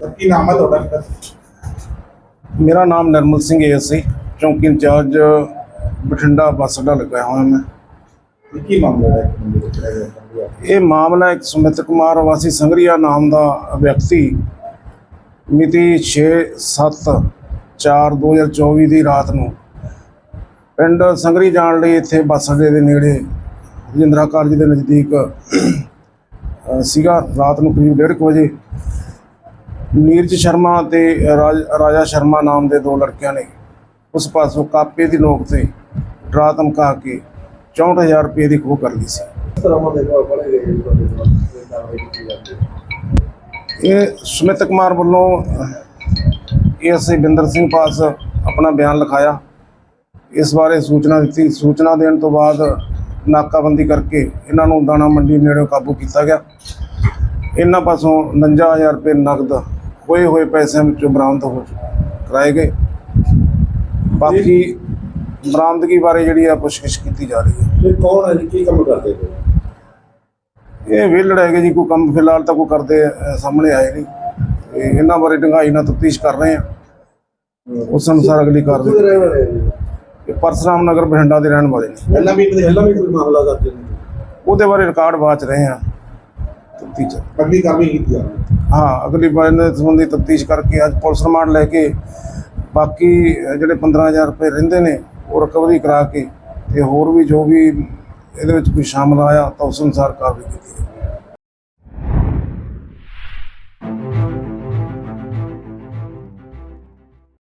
ਤਾਂ ਕੀ ਨਾਮ ਹੈ ਤੁਹਾਡਾ ਮੇਰਾ ਨਾਮ ਨਰਮਲ ਸਿੰਘ ਏਐਸਆਈ ਚੌਂਕੀ ਇੰਚਾਰਜ ਬਠਿੰਡਾ ਬੱਸ ਅੱਡਾ ਲੱਗਾ ਹੋਇਆ ਮੈਂ ਕੀ ਮਾਮਲਾ ਹੈ? ਇਹ ਮਾਮਲਾ ਇੱਕ ਸੁਮਿਤ ਕੁਮਾਰ ਵਾਸੀ ਸੰਗਰੀਆ ਨਾਮ ਦਾ ਵਿਅਕਤੀ ਮਿਤੀ 6/7/4/2024 ਦੀ ਰਾਤ ਨੂੰ ਪਿੰਡ ਸੰਗਰੀ ਜਾਣ ਲਈ ਇੱਥੇ ਬੱਸ ਅੱਡੇ ਦੇ ਨੇੜੇ ਰਜਿੰਦਰਾ ਕਾਲਜ ਦੇ ਨਜ਼ਦੀਕ ਸੀਗਾ। ਰਾਤ ਨੂੰ ਕਰੀਬ 1:30 ਵਜੇ ਨੀਰਜ ਸ਼ਰਮਾ ਤੇ ਰਾਜ- ਰਾਜਾ ਸ਼ਰਮਾ ਨਾਮ ਦੇ ਦੋ ਲੜਕਿਆਂ ਨੇ ਉਸ ਪਾਸੋਂ ਕਾਪੇ ਦੀ ਨੋਕ ਤੇ ਡਰਾ ਧਮਕਾ ਕੇ 64000 ਰੁਪਏ ਦੀ ਖੋਹ ਕਰ ਲਈ ਸੀ। ਇਹ ਸੁਮਿਤ ਕੁਮਾਰ ਵੱਲੋਂ ਏਐਸਆਈ ਬਿੰਦਰ ਸਿੰਘ ਪਾਸ ਆਪਣਾ ਬਿਆਨ ਲਿਖਾਇਆ। ਇਸ ਬਾਰੇ ਸੂਚਨਾ ਦਿੱਤੀ। ਸੂਚਨਾ ਦੇਣ ਤੋਂ ਬਾਅਦ ਨਾਕਾਬੰਦੀ ਕਰਕੇ ਇਹਨਾਂ ਨੂੰ ਦਾਣਾ ਮੰਡੀ ਨੇੜੇ ਕਾਬੂ ਕੀਤਾ ਗਿਆ। ਇਹਨਾਂ ਪਾਸੋਂ 49000 ਰੁਪਏ ਨਕਦ ਹੋਏ ਹੋਏ ਪੈਸਿਆਂ ਵਿੱਚੋਂ ਬਰਾਮਦ ਹੋ ਕਰਾਏ ਗਏ। ਬਾਕੀ ਬਰਾਮਦਗੀ ਬਾਰੇ ਜਿਹੜੀ ਆ ਪੁੱਛਗਿੱਛ ਕੀਤੀ ਜਾ ਰਹੀ ਹੈ। ਇਹ ਕੌਣ ਹੈ ਕੀ ਕੰਮ ਕਰਦੇ ਹੋ ਇਹ ਵਿਹਲੜ ਹੈਗੇ ਜੀ ਕੋਈ ਕੰਮ ਫਿਲਹਾਲ ਤਾਂ ਕੋਈ ਕਰਦੇ ਸਾਹਮਣੇ ਆਏ ਨਹੀਂ। ਤੇ ਇਹਨਾਂ ਬਾਰੇ ਡੂੰਘਾਈ ਨਾਲ ਤਫਤੀਸ਼ ਕਰ ਰਹੇ ਆ ਉਸ ਅਨੁਸਾਰ ਅਗਲੀ ਕਾਰਵਾਈ? ਇਹ ਪਰਸਰਾਮ ਨਗਰ ਬਠਿੰਡਾ ਦੇ ਰਹਿਣ ਵਾਲੇ ਨੇ। ਪਹਿਲਾਂ ਵੀ ਪਹਿਲਾਂ ਵੀ ਕੋਈ ਮਾਮਲਾ ਦਰਜ ਨਹੀਂ ਉਹਦੇ ਬਾਰੇ ਰਿਕਾਰਡ ਬਾਚ ਰਹੇ ਆ ਤਫਤੀਸ਼। ਅਗਲੀ ਕਾਰਵਾਈ ਕੀਤੀ ਜਾ ਹੈ ਅਗਲੀ ਵਾਰ ਇਹਨਾਂ ਸੰਬੰਧੀ ਤਫਤੀਸ਼ ਕਰਕੇ ਅੱਜ ਪੁਲਿਸ ਰਿਮਾਂਡ ਲੈ ਕੇ ਬਾਕੀ ਜਿਹੜੇ 15000 ਰੁਪਏ ਰਹਿੰਦੇ ਨੇ ਉਹ ਰਿਕਵਰੀ ਕਰਾ ਕੇ ਤੇ ਹੋਰ ਵੀ ਜੋ ਵੀ ਇਹਦੇ ਵਿੱਚ ਕੋਈ ਸ਼ਾਮਲ ਆਇਆ ਤਾਂ ਉਸ ਅਨੁਸਾਰ ਕਾਰਵਾਈ ਕੀਤੀ ਜਾਵੇ